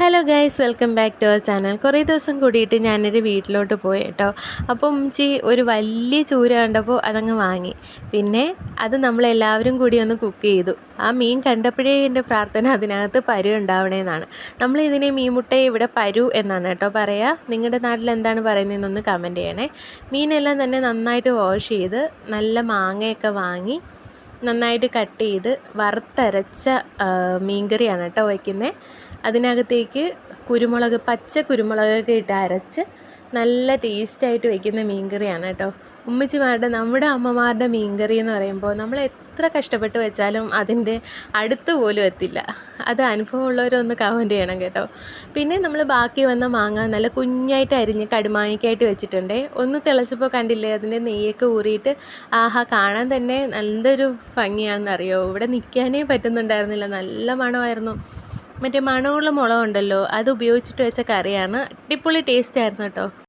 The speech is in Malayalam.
Hello guys welcome back to our channel കുറേ ദിവസം കൂടിയിട്ട് ഞാനൊരു വീട്ടിലോട്ട് പോയി കേട്ടോ. അപ്പോൾ ഉമ്മച്ചി ഒരു വലിയ ചൂര കണ്ടപ്പോൾ അതങ്ങ് വാങ്ങി. പിന്നെ അത് നമ്മളെല്ലാവരും കൂടി ഒന്ന് കുക്ക് ചെയ്തു. ആ മീൻ കണ്ടപ്പോഴേ എന്റെ പ്രാർത്ഥന അതിനകത്ത് പരു ഉണ്ടാവണേന്നാണ്. നമ്മൾ ഇതിനെ മീൻമുട്ടയെ ഇവിടെ പരു എന്നാണ് കേട്ടോ പറയുക നിങ്ങളുടെ നാട്ടിൽ എന്താണ് പറയുന്നതെന്നൊന്ന് കമന്റ് ചെയ്യണേ. മീനെല്ലാം തന്നെ നന്നായിട്ട് വാഷ് ചെയ്ത് നല്ല മാങ്ങയൊക്കെ വാങ്ങി നന്നായിട്ട് കട്ട് ചെയ്ത് വറുത്തരച്ച മീൻകറിയാണ് കേട്ടോ വയ്ക്കുന്നത് അതിനകത്തേക്ക് കുരുമുളക് പച്ച കുരുമുളകൊക്കെ ഇട്ട് അരച്ച് നല്ല ടേസ്റ്റായിട്ട് വയ്ക്കുന്ന മീൻകറിയാണ് കേട്ടോ. ഉമ്മച്ചിമാരുടെ നമ്മുടെ അമ്മമാരുടെ മീൻകറി എന്ന് പറയുമ്പോൾ നമ്മൾ എത്ര കഷ്ടപ്പെട്ട് വെച്ചാലും അതിന്റെ അടുത്ത് പോലും എത്തില്ല. അത് അനുഭവമുള്ളവരൊന്ന് കമന്റ് ചെയ്യണം കേട്ടോ. പിന്നെ നമ്മൾ ബാക്കി വന്ന മാങ്ങ നല്ല കുഞ്ഞായിട്ട് അരിഞ്ഞ് കടുമാങ്ങയ്ക്കായിട്ട് വെച്ചിട്ടുണ്ട്. ഒന്ന് തിളച്ചപ്പോൾ കണ്ടില്ലേ അതിന്റെ നെയ്യൊക്കെ ഊറിയിട്ട് ആഹാ കാണാൻ തന്നെ നല്ലൊരു ഭംഗിയാണെന്നറിയോ ഇവിടെ നിൽക്കാനേ പറ്റുന്നുണ്ടായിരുന്നില്ല. നല്ല മണമായിരുന്നു. മറ്റേ മണമുള്ള മുളകുണ്ടല്ലോ അത് ഉപയോഗിച്ചിട്ട് വെച്ച കറിയാണ്. അടിപൊളി ടേസ്റ്റ് ആയിരുന്നു കേട്ടോ.